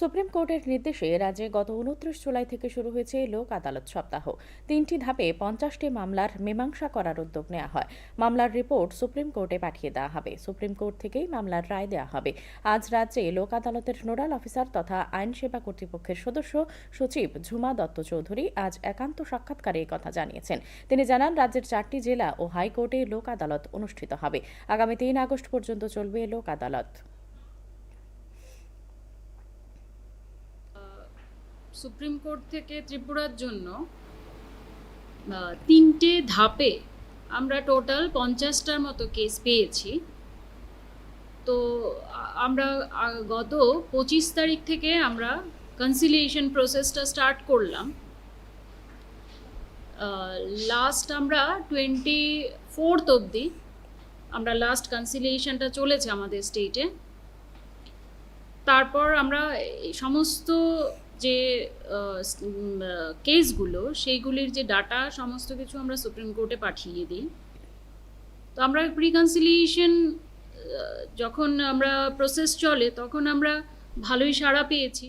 Supreme কোর্টের নির্দেশে রাজ্যে গত উনত্রিশ জুলাই থেকে শুরু হয়েছে লোক আদালত সপ্তাহ। তিনটি ধাপে পঞ্চাশটি মামলার মীমাংসা করার উদ্যোগ নেওয়া হয়। মামলার রিপোর্ট সুপ্রিম কোর্টে পাঠিয়ে দেওয়া হবে। সুপ্রিম কোর্ট থেকেই মামলার রায় দেওয়া হবে। আজ রাজ্যে লোক আদালতের নোডাল অফিসার তথা আইন সেবা কর্তৃপক্ষের সদস্য সচিব ঝুমা দত্ত চৌধুরী আজ একান্ত সাক্ষাৎকারে কথা জানিয়েছেন। তিনি জানান, রাজ্যের চারটি জেলা ও হাইকোর্টে লোক আদালত অনুষ্ঠিত হবে। আগামী তিন আগস্ট পর্যন্ত চলবে লোক আদালত। সুপ্রিম কোর্ট থেকে ত্রিপুরার জন্য তিনটে ধাপে আমরা টোটাল পঞ্চাশটার মতো কেস পেয়েছি। তো আমরা গত পঁচিশ তারিখ থেকে আমরা কনসিলিয়েশন প্রসেসটা স্টার্ট করলাম। লাস্ট আমরা টোয়েন্টি ফোর্থ অবধি আমরা লাস্ট কনসিলিয়েশনটা চলেছে আমাদের স্টেটে তারপর আমরা সমস্ত যে কেসগুলো, সেইগুলির যে ডাটা সমস্ত কিছু আমরা সুপ্রিম কোর্টে পাঠিয়ে দিই। তো আমরা প্রিকনসিলিয়েশন যখন আমরা প্রসেস চলে, তখন আমরা ভালোই সাড়া পেয়েছি।